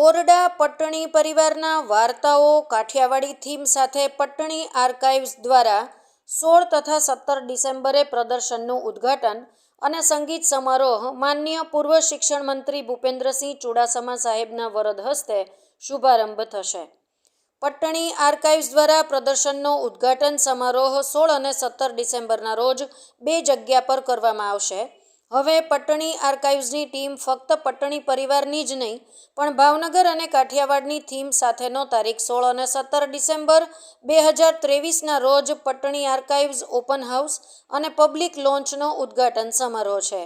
ઓરડા પટ્ટણી પરિવારના વાર્તાઓ કાઠિયાવાડી થીમ સાથે પટ્ટણી આર્કાઇવ્સ દ્વારા સોળ તથા સત્તર ડિસેમ્બરે પ્રદર્શનનું ઉદ્ઘાટન અને સંગીત સમારોહ માન્ય પૂર્વ શિક્ષણ મંત્રી ભૂપેન્દ્રસિંહ ચુડાસમા સાહેબના વરદ હસ્તે શુભારંભ થશે. પટ્ટણી આર્કાઇવ્સ દ્વારા પ્રદર્શનનો ઉદ્ઘાટન સમારોહ સોળ અને સત્તર ડિસેમ્બરના રોજ બે જગ્યા પર કરવામાં આવશે. હવે પટ્ટણી આર્કાઇવ્સની ટીમ ફક્ત પટ્ટણી પરિવારની જ નહીં, પણ ભાવનગર અને કાઠિયાવાડની થીમ સાથેનો તારીખ સોળ અને સત્તર ડિસેમ્બર બે હજાર ત્રેવીસના રોજ પટ્ટણી આર્કાઇવ્સ ઓપન હાઉસ અને પબ્લિક લોન્ચનો ઉદ્ઘાટન સમારોહ છે.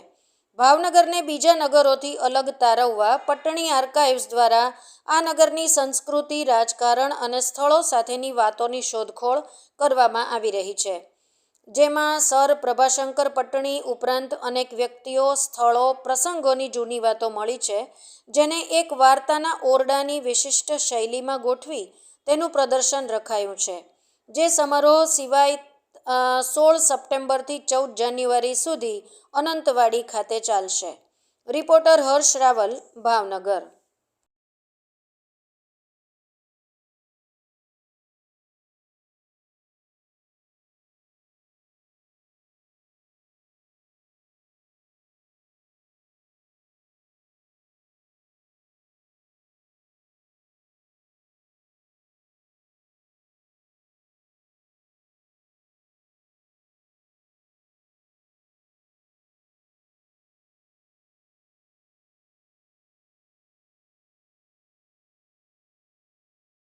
ભાવનગરને બીજા નગરોથી અલગ તારવવા પટ્ટણી આર્કાઇવ્સ દ્વારા આ નગરની સંસ્કૃતિ, રાજકારણ અને સ્થળો સાથેની વાતોની શોધખોળ કરવામાં આવી રહી છે. જેમાં સર પ્રભાશંકર પટ્ટણી ઉપરાંત અનેક વ્યક્તિઓ, સ્થળો, પ્રસંગોની જૂની વાતો મળી છે, જેને એક વાર્તાના ઓરડાની વિશિષ્ટ શૈલીમાં ગોઠવી તેનું પ્રદર્શન રખાયું છે. જે સમારોહ સિવાય સોળ સપ્ટેમ્બરથી ચૌદ જાન્યુઆરી સુધી અનંતવાડી ખાતે ચાલશે. રિપોર્ટર હર્ષ રાવલ, ભાવનગર.